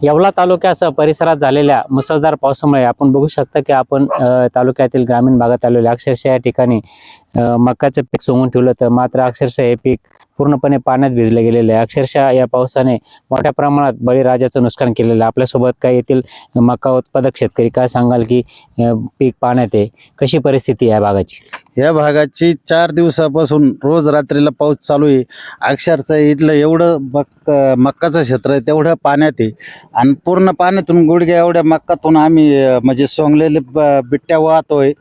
येवला तालुक्यासह परिसरात झालेल्या मुसळधार पावसामुळे आपण बघू शकता की आपण तालुक्यातील ग्रामीण भागात आलेले अक्षरशः या ठिकाणी अ, मकाचं पीक सोंगून ठेवलं तर मात्र अक्षरशः हे पीक पूर्णपणे पाण्यात भिजले गेलेले आहे. अक्षरशः या पावसाने मोठ्या प्रमाणात बळीराजाचं नुकसान केलेलं आहे. आपल्यासोबत काय येथील मका उत्पादक शेतकरी? काय सांगाल की पीक पाण्यात आहे? कशी परिस्थिती आहे या भागाची? या भागाची चार दिवसापासून रोज रात्रीला पाऊस चालू आहे. अक्षरशः इथलं एवढं मक्क मक्काचं क्षेत्र आहे तेवढं पाण्यात आहे. आणि पूर्ण पाण्यातून गुडघ्या एवढ्या मक्कातून आम्ही म्हणजे सोंगलेले ब- बिट्ट्या वाहतोय.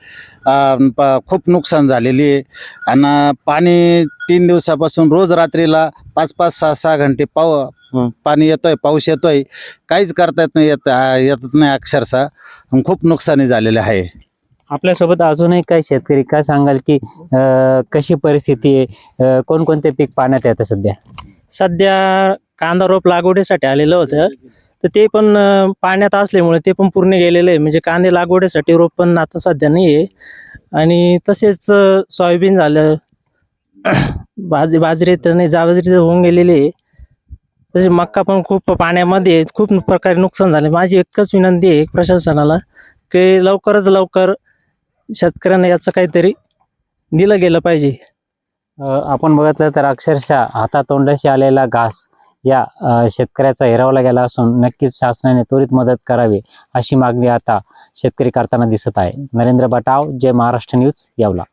प- खूप नुकसान झालेली आहे. आणि पाणी तीन दिवसापासून रोज रात्रीला पाच पाच सहा सहा घंटे पाव पाणी येतोय पाऊस येतोय. काहीच करता येत नाही येत येत नाही अक्षरशः. खूप नुकसानी झालेले आहे. आपल्यासोबत अजूनही काही शेतकरी काय सांगाल की कशी परिस्थिती आहे? कोणकोणते पीक पाण्यात येतं सध्या? सध्या कांदा रोप लागवडीसाठी आलेलं होतं. तर ते पण अं, पाण्यात असल्यामुळे ते पण पूर्ण गेलेलं आहे. म्हणजे कांदे लागवडीसाठी रोप पण आता सध्या नाही आहे. आणि तसेच अं, सोयाबीन झालं. बाज बाजरी तर नाही बाजरी तर होऊन गेलेली आहे. तसे मक्का पण खूप पाण्यामध्ये आहे. खूप प्रकारे नुकसान झाले. माझी एकच विनंती आहे प्रशासनाला की लवकरात लवकर शेतकऱ्यांना याचं काहीतरी दिलं गेलं पाहिजे. आपण बघितलं तर अक्षरशः हातातोंडाशी आलेला घास या शेतकऱ्याचा हिरावला गेला असून नक्कीच शासनाने त्वरित मदत करावी अशी मागणी आता शेतकरी करताना दिसत आहे. नरेंद्र बटाव जे महाराष्ट्र न्यूज येवला.